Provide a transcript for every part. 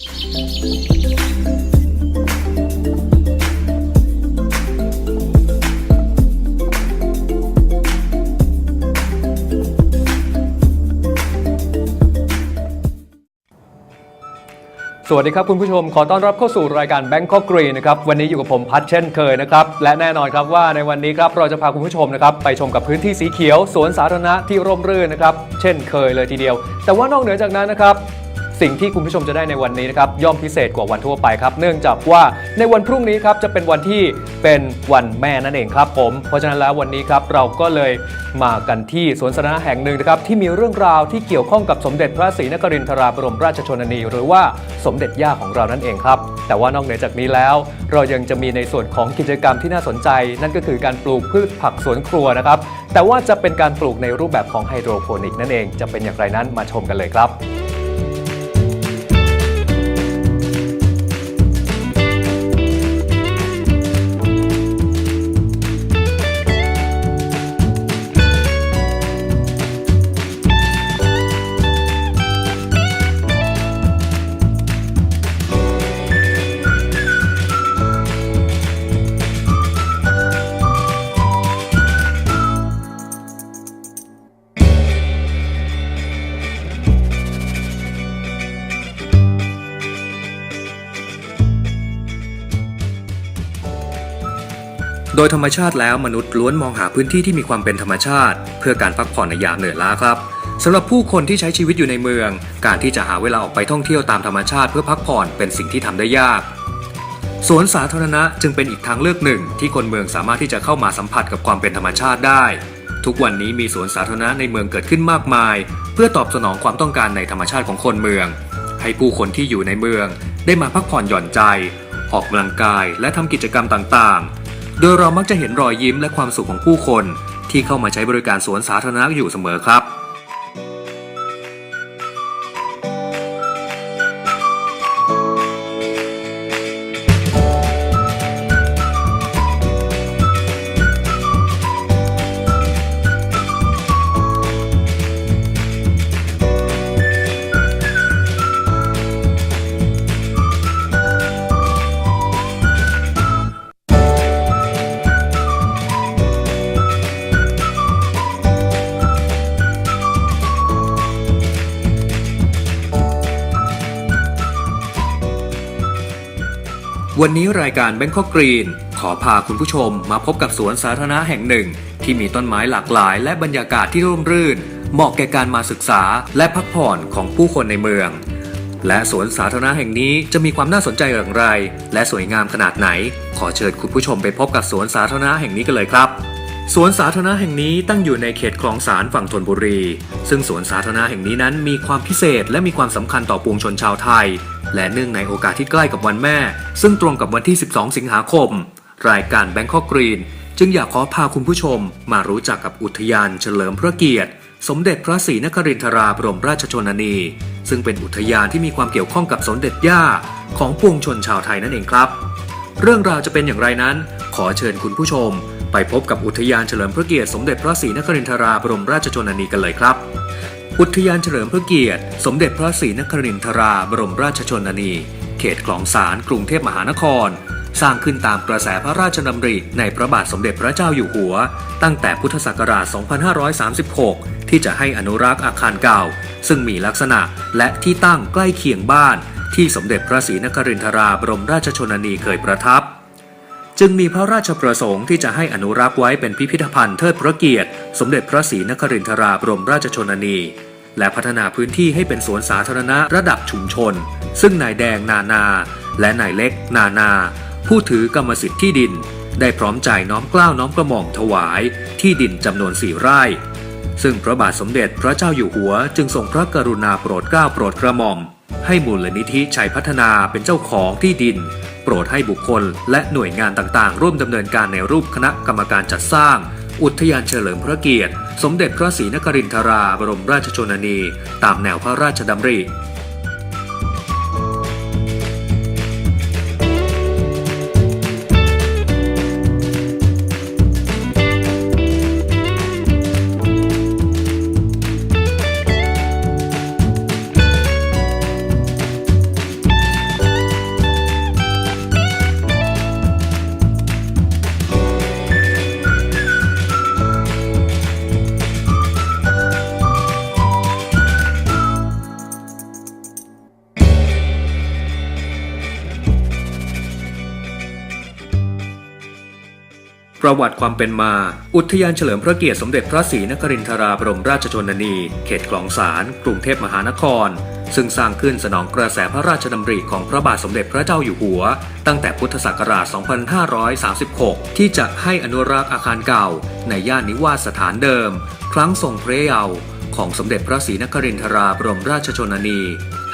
สวัสดีครับคุณผู้ชมขอต้อนรับเข้าสู่รายการ Bangkok Green นะครับวันนี้อยู่กับผมพัดเช่นเคยนะครับและแน่นอนครับว่าในวันนี้ครับเราจะพาคุณผู้ชมนะครับไปชมกับพื้นที่สีเขียวสวนสาธารณะที่ร่มรื่นนะครับเช่นเคยเลยทีเดียว แต่ว่านอกเหนือจากนั้นนะครับ สิ่งที่คุณผู้ชมจะได้ในวันนี้นะครับย่อมพิเศษกว่าวันทั่วไปครับ เนื่องจากว่าในวันพรุ่งนี้ครับจะเป็นวันที่เป็นวันแม่นั่นเองครับผม เพราะฉะนั้นแล้ววันนี้ครับเราก็เลยมากันที่สวนสาธารณะแห่งหนึ่งนะครับที่มีเรื่องราวที่เกี่ยวข้องกับสมเด็จพระศรีนครินทราบรมราชชนนี หรือว่าสมเด็จย่าของเรานั่นเองครับ แต่ว่านอกเหนือจากนี้แล้ว เรายังจะมีในส่วนของกิจกรรมที่น่าสนใจ นั่นก็คือการปลูกพืชผักสวนครัวนะครับแต่ว่าจะเป็นการปลูกในรูปแบบของไฮโดรโปนิกนั่นเองจะเป็นอย่างไรนั้นมาชมกันเลยครับ โดยธรรมชาติแล้วมนุษย์ล้วนมองหาพื้นที่ที่มีความเป็นธรรมชาติ เพื่อการพักผ่อนในยามเหนื่อยล้าครับสำหรับผู้คนที่ใช้ชีวิตอยู่ในเมือง การที่จะหาเวลาออกไปท่องเที่ยวตามธรรมชาติเพื่อพักผ่อนเป็นสิ่งที่ทำได้ยากสวนสาธารณะจึงเป็นอีกทางเลือกหนึ่ง ที่คนเมืองสามารถที่จะเข้ามาสัมผัสกับความเป็นธรรมชาติได้ ทุกวันนี้มีสวนสาธารณะในเมืองเกิดขึ้นมากมาย เพื่อตอบสนองความต้องการในธรรมชาติของคนเมือง ให้ผู้คนที่อยู่ในเมือง ได้มาพักผ่อนหย่อนใจ ออกกำลังกายและทำกิจกรรมต่างๆ โดยเรามักจะเห็นรอยยิ้มและความสุขของผู้คน ที่เข้ามาใช้บริการสวนสาธารณะอยู่เสมอครับ วันนี้รายการ Bangkok Green ขอพาคุณผู้ชมมาพบกับสวนสาธารณะแห่งหนึ่ง ที่มีต้นไม้หลากหลาย และบรรยากาศที่ร่มรื่น เหมาะแก่การมาศึกษาและพักผ่อนของผู้คนในเมือง และสวนสาธารณะแห่งนี้จะมีความน่าสนใจอย่างไร และสวยงามขนาดไหน ขอเชิญคุณผู้ชมไปพบกับสวนสาธารณะแห่งนี้กันเลยครับสวนสาธารณะแห่งนี้ตั้งอยู่ในเขตคลองสารฝั่งธนบุรี ซึ่งสวนสาธารณะแห่งนี้นั้นมีความพิเศษและมีความสำคัญต่อปวงชนชาวไทย และเนื่องในโอกาสที่ใกล้กับวันแม่ ซึ่งตรงกับวันที่ 12 สิงหาคม รายการ Bangkok Green จึงอยากขอพาคุณผู้ชม มารู้จักกับอุทยานเฉลิมพระเกียรติ สมเด็จพระศรีนครินทราบรมราชชนนี ซึ่งเป็นอุทยานที่มีความเกี่ยวข้องกับสมเด็จย่าของปวงชนชาวไทยนั่นเองครับ เรื่องราวจะเป็นอย่างไรนั้น ขอเชิญคุณผู้ชม ไปพบกับอุทยานเฉลิมพระเกียรติสมเด็จพระศรีนครินทราบรมราชชนนีกันเลยครับ อุทยานเฉลิมพระเกียรติ สมเด็จพระศรีนครินทราบรมราชชนนี เขตคลองสารกรุงเทพมหานคร สร้างขึ้นตามกระแสพระราชดำริในพระบาทสมเด็จพระเจ้าอยู่หัว ตั้งแต่พุทธศักราช 2536 ที่จะให้อนุรักษ์อาคารเก่า ซึ่งมีลักษณะและที่ตั้งใกล้เคียงบ้าน ที่สมเด็จพระศรีนครินทราบรมราชชนนีเคยประทับจึงมีพระราชประสงค์ที่จะให้อนุรักษ์ไว้เป็นพิพิธภัณฑ์เทิดพระเกียรติ สมเด็จพระศรีนครินทราบรมราชชนนี และพัฒนาพื้นที่ให้เป็นสวนสาธารณะระดับชุมชน ซึ่งนายแดงนานา และนายเล็กนานา ผู้ถือกรรมสิทธิ์ที่ดิน ได้พร้อมใจน้อมกล้าวน้อมกระหม่อมถวายที่ดินจำนวนสี่ไร่ ซึ่งพระบาทสมเด็จพระเจ้าอยู่หัวจึงทรงพระกรุณาโปรดเกล้าโปรดกระหม่อม ให้มูลนิธิชัยพัฒนาเป็นเจ้าของที่ดิน โปรดให้บุคคลและหน่วยงานต่างๆ ร่วมดำเนินการในรูปคณะกรรมการจัดสร้าง อุทยานเฉลิมพระเกียรติ สมเด็จพระศรีนครินทราบรมราชชนนี ตามแนวพระราชดำริ ประวัติความเป็นมา อุทยานเฉลิมพระเกียรติสมเด็จพระศรีนครินทราบรมราชชนนี เขตคลองสานกรุงเทพมหานคร ซึ่งสร้างขึ้นสนองกระแสพระราชดำริของพระบาทสมเด็จพระเจ้าอยู่หัว ตั้งแต่พุทธศักราช 2536 ที่จะให้อนุรักษ์อาคารเก่า ในย่านนิวาสสถานเดิม ครั้งทรงพระเยาว์ ของสมเด็จพระศรีนครินทราบรมราชชนนี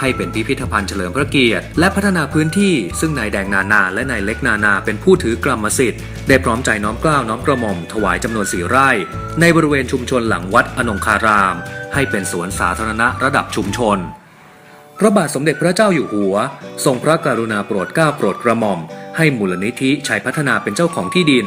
ให้เป็นพิพิธภัณฑ์เฉลิมพระเกียรติ และพัฒนาพื้นที่ซึ่งนายแดงนานา และนายเล็กนานา เป็นผู้ถือกรรมสิทธิ์ ได้พร้อมใจน้อมเกล้าวน้อมกระหม่อมถวายจำนวนสี่ไร่ ในบริเวณชุมชนหลังวัดอนงคาราม ให้เป็นสวนสาธารณะระดับชุมชน พระบาทสมเด็จพระเจ้าอยู่หัว ทรงพระกรุณาโปรดเกล้าโปรดกระหม่อม ให้มูลนิธิชัยพัฒนาเป็นเจ้าของที่ดิน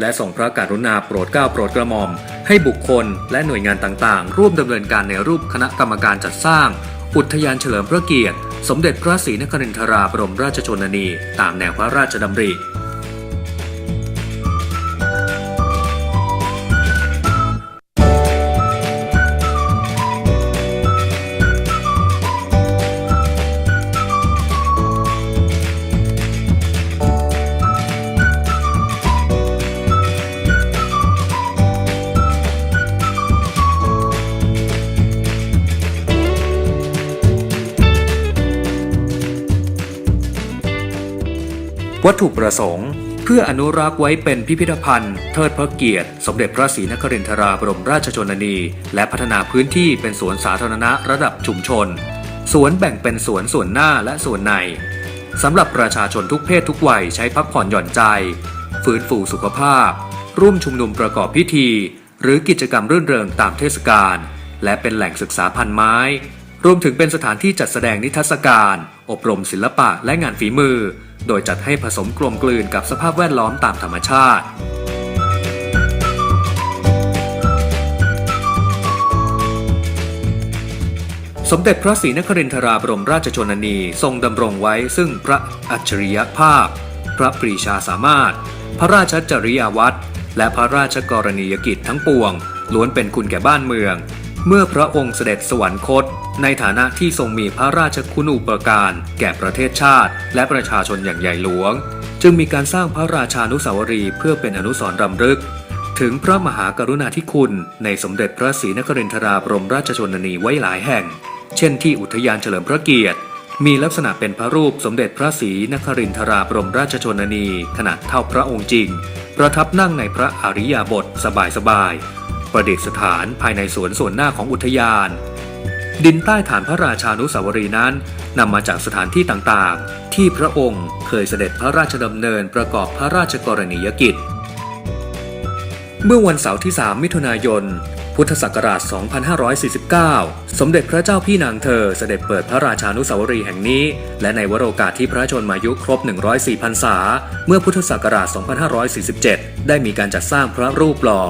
และส่งพระกรุณาโปรดเกล้าโปรดกระหม่อม ให้บุคคลและหน่วยงานต่างๆ ร่วมดำเนินการในรูปคณะกรรมการจัดสร้าง อุทยานเฉลิมพระเกียรติ สมเด็จพระศรีนครินทราบรมราชชนนี ตามแนวพระราชดำริ วัตถุประสงค์ เพื่ออนุรักษ์ไว้เป็นพิพิธภัณฑ์ เทิดพระเกียรติ สมเด็จพระศรีนครินทราบรมราชชนนี และพัฒนาพื้นที่เป็นสวนสาธารณะระดับชุมชน สวนแบ่งเป็นสวนส่วนหน้าและส่วนในสำหรับประชาชนทุกเพศทุกวัยใช้พักผ่อนหย่อนใจ ฟื้นฟูสุขภาพ ร่วมชุมนุมประกอบพิธี หรือกิจกรรมรื่นเริงตามเทศกาลและเป็นแหล่งศึกษาพันไม้ รวมถึงเป็นสถานที่จัดแสดงนิทรรศการ อบรมศิลปะและงานฝีมือ โดยจัดให้ผสมกลมกลืนกับสภาพแวดล้อมตามธรรมชาติสมเด็จพระศรีนครินทราบรมราชชนนี ทรงดำรงไว้ซึ่งพระอัจฉริยภาพ พระปรีชาสามารถ พระราชจริยวัตรและพระราชกรณียกิจทั้งปวง ล้วนเป็นคุณแก่บ้านเมือง เมื่อพระองค์เสด็จสวรรคต ในฐานะที่ทรงมีพระราชคุณูปการแก่ประเทศชาติ และประชาชนอย่างใหญ่หลวง จึงมีการสร้างพระราชานุสาวรีย์เพื่อเป็นอนุสรณ์รำลึก ถึงพระมหากรุณาธิคุณ ในสมเด็จพระศรีนครินทราบรมราชชนนีไว้หลายแห่ง เช่นที่อุทยานเฉลิมพระเกียรติ มีลักษณะเป็นพระรูปสมเด็จพระศรีนครินทราบรมราชชนนีขนาดเท่าพระองค์จริง ประทับนั่งในพระอริยาบทสบายๆ ประดิษฐานภายในสวนส่วนหน้าของอุทยาน ดินใต้ฐานพระราชานุสาวรีนั้นนำมาจากสถานที่ต่างๆ ที่พระองค์เคยเสด็จพระราชดำเนินประกอบพระราชกรณียกิจ เมื่อวันเสาร์ที่ 3 มิถุนายน พุทธศักราช 2549 สมเด็จพระเจ้าพี่นางเธอเสด็จเปิดพระราชานุสาวรีย์แห่งนี้ และในวโรกาสที่พระชนมายุครบ 104พรรษา เมื่อพุทธศักราช 2547 ได้มีการจัดสร้างพระรูปหล่อ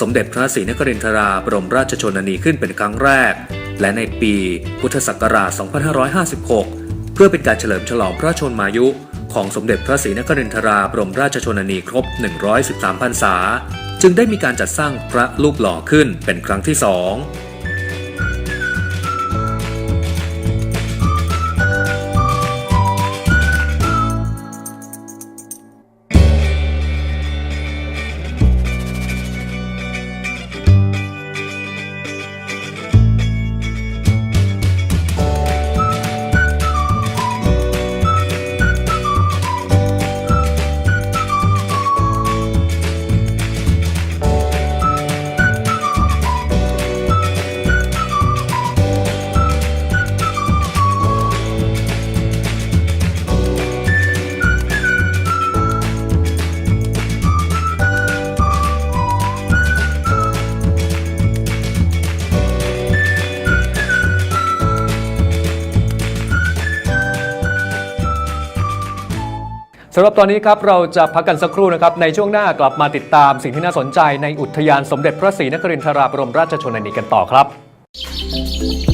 สมเด็จพระศรีนครินทราบรมราชชนนีขึ้นเป็นครั้งแรก และในปีพุทธศักราช 2556 เพื่อเป็นการเฉลิมฉลองพระชนมายุของสมเด็จพระศรีนครินทราบรมราชชนนีครบ 113พรรษา จึงได้มีการจัดสร้างพระรูปหล่อขึ้นเป็นครั้งที่สอง สำหรับตอนนี้ครับเราจะพักกันสักครู่นะครับในช่วงหน้ากลับมาติดตามสิ่งที่น่าสนใจในอุทยานสมเด็จพระศรีนครินทราบรมราชชนนีกันต่อครับ